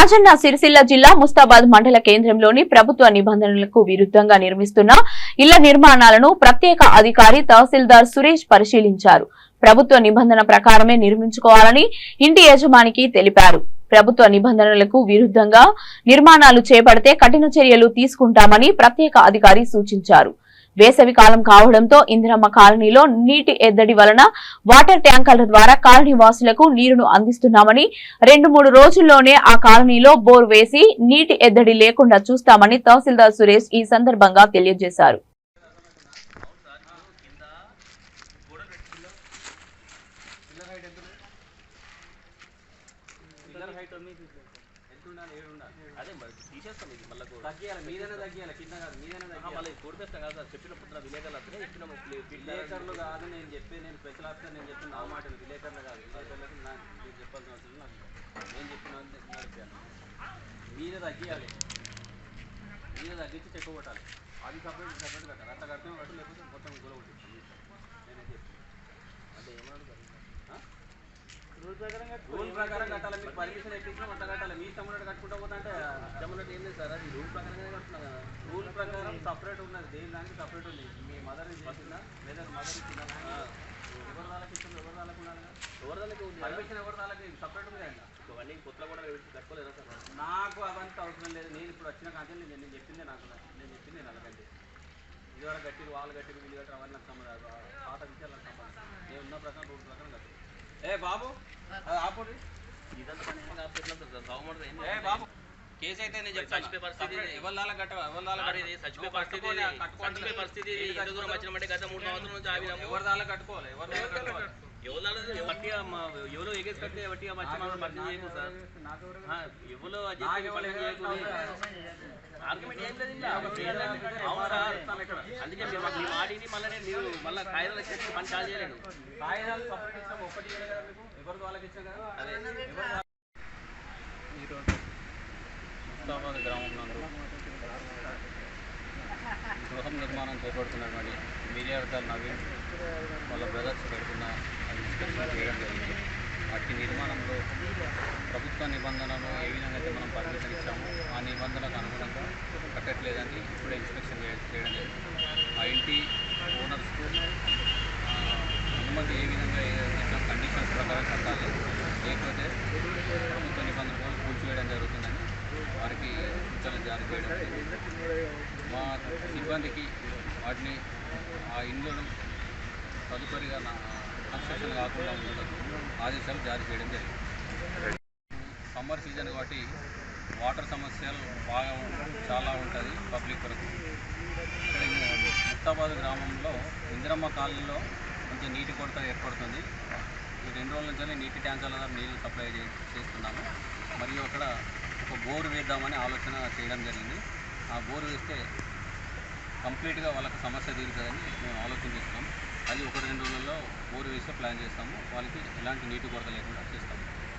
రాజన్న సిరిసిల్ల జిల్లా ముస్తాబాద్ మండల కేంద్రంలోని ప్రభుత్వ నిబంధనలకు విరుద్ధంగా నిర్మిస్తున్న ఇళ్ళ నిర్మాణాలను ప్రత్యేక అధికారి తహసీల్దార్ సురేష్ పరిశీలించారు. ప్రభుత్వ నిబంధన ప్రకారమే నిర్మించుకోవాలని ఇంటి యజమానికి తెలిపారు. ప్రభుత్వ నిబంధనలకు విరుద్ధంగా నిర్మాణాలు చేపడితే కఠిన చర్యలు తీసుకుంటామని ప్రత్యేక అధికారి సూచించారు. వేసవి కాలం కావడంతో ఇందిరమ్మ కాలనీలో నీటి ఎద్దడి వలన వాటర్ ట్యాంకర్ల ద్వారా కాలనీ వాసులకు నీరును అందిస్తున్నామని రెండు మూడు రోజుల్లోనే ఆ కాలనీలో బోర్ వేసి నీటి ఎద్దడి లేకుండా చూస్తామని తహసీల్దార్ సురేష్ ఈ సందర్భంగా తెలియజేశారు. హైట్ ఉంది ఎంత ఉండాలి ఏడు. ఉండాలి అదే మరి తీసేస్తాం ఇది మళ్ళీ తగ్గియాలి మీదనే తగ్గియాలి కింద కాదు మీదనే తగ్గియాలి. మళ్ళీ కూడిపేస్తాం కదా చెప్పిన పొద్దున విలేకరులు అతనే చెప్పిన విలేకరులు కాదు నేను చెప్పి నేను స్పెషల్ ఆఫీసర్ నేను చెప్పిన నా మాటలు విలేకరులు కాదు. విలేకరులకు నా మీరు చెప్పాల్సిన అవసరం నాకు. నేను చెప్పిన నడిపాను మీద తగ్గియాలి. మీద తగ్గించి చెక్క కొట్టాలి. అది సపరేట్ సపరేట్ కట్టాలి. అట్లా కడితే కట్టు లేకపోతే మొత్తం కొట్టిస్తాను నేనైతే చెప్తాను అంటే ఏమన్నాడు మరి? ఆ? ప్రకారం కట్టాలి? మీకు పర్మిషన్ ఎక్కించినా అట్లా కట్టాలి? మీ ఉన్నట్టు కట్టుకుంటా పోతా అంటే చెప్పినట్టు ఏం లేదు సార్. అది రూల్ ప్రకారంగానే కడుతున్నా కదా. రూల్ ప్రకారం సపరేట్ ఉన్నది. దేని దానికి సపరేట్ ఉంది? మీ మదర్ ఇచ్చిందా లేదా మదర్ ఇచ్చిందా ఎవరి వాళ్ళకి ఇచ్చింది ఎవరి వాళ్ళకి ఉండాలి ఎవరిదానికి ఉంది? పర్మిషన్ ఎవరి వాళ్ళకి సపరేట్ ఉంది కదా ఇవన్నీ కొత్తలో కూడా కట్టుకోలేదా సార్? నాకు అవంతా అవసరం లేదు. నేను ఇప్పుడు వచ్చిన కాంతి నేను చెప్పిందే నాకు. నేను చెప్పింది నేను అలాగంటే ఇదివరకు గట్టిరు వాళ్ళు గట్టిరు వీళ్ళు గట్టిరు అవన్నీ నాకు సంబంధం పాత విషయాలు నాకు సంబంధం. నేను ఉన్న ప్రకారం రూల్ ప్రకారం కట్టు ఏ బాబు! బాబు కేసు అయితే నేను చెప్తాను చచ్చిపోయే పరిస్థితి ఎవరి ఎవరి చచ్చిపోయే పరిస్థితి చచ్చిపోయే పరిస్థితి ఇంత దూరం వచ్చినామంటే గత మూడు నుంచి ఎవరి దాకా కట్టుకోవాలి ఎవరి దాకా కట్టుకోవాలి ఎవరు ఎవరో ఎగేసి కట్టే వట్టిగా మనం చేయకు సార్ ఎవరో ఆర్గ్యుమెంట్ ఏం లేదు అవును సార్ అందుకే మళ్ళీ నేను మళ్ళీ కాయలు వచ్చేసి పని చాలు చేయలేదు కాగితాలు సపరేట్ ఇస్తాం ఒక్కటి ఇవ్వలే కదా మీకు? ఎవరికి వాళ్ళకి ఇచ్చాం కదా? అదే. ఈరోజు ముస్తాబాద్ గ్రామం నందు. గృహం నిర్మాణం చేపడుతున్నటువంటి మీడియార్థాలు నవీన్ వాళ్ళ బ్రదర్స్ పెడుతున్న ఇన్స్పెక్షన్ చేయడం జరిగింది. అట్టి నిర్మాణంలో ప్రభుత్వ నిబంధనలు ఏ విధంగా అయితే మనం పర్మిషన్ ఇచ్చామో ఆ నిబంధనలకు అనుగుణంగా కట్టట్లేదని ఇప్పుడే ఇన్స్పెక్షన్ చేయ- చేయడం జరిగింది. ఆ ఇంటి ఓనర్స్కు అనుమతి ఏ విధంగా కండిషన్స్ ప్రకారం కట్టాలి లేకపోతే ప్రభుత్వ నిబంధనలు కూల్చివేయడం జరుగుతుందని వారికి సూచనలు జారీ చేయడం మా సిబ్బందికి వాటిని ఆ ఇండ్లను తదుపరిగా కన్స్ట్రక్షన్ కాకుండా ఉండటం ఆదేశాలు జారీ చేయడం జరిగింది. సమ్మర్ సీజన్ కాబట్టి వాటర్ సమస్యలు బాగా చాలా ఉంటుంది పబ్లిక్ వరకు. ఇక్కడ గ్రామంలో ఇందిరమ్మ కాలనీలో కొంచెం నీటి కొరత ఏర్పడుతుంది. ఈ రెండు రోజుల నుంచి నీటి ట్యాంకర్ల ద్వారా నీళ్ళు సప్లై చే- చేస్తున్నాము. మరియు అక్కడ ఒక బోర్ వేద్దామని ఆలోచన చేయడం జరిగింది. ఆ బోర్ వేస్తే కంప్లీట్గా వాళ్ళకి సమస్య తీరుతుందని మేము ఆలోచన చేస్తాం అది ఒక రెండు రోజుల్లో బోర్ వేస్తే ప్లాన్ చేస్తాము. వాళ్ళకి ఎలాంటి నీటి కొరత లేకుండా చేస్తాము.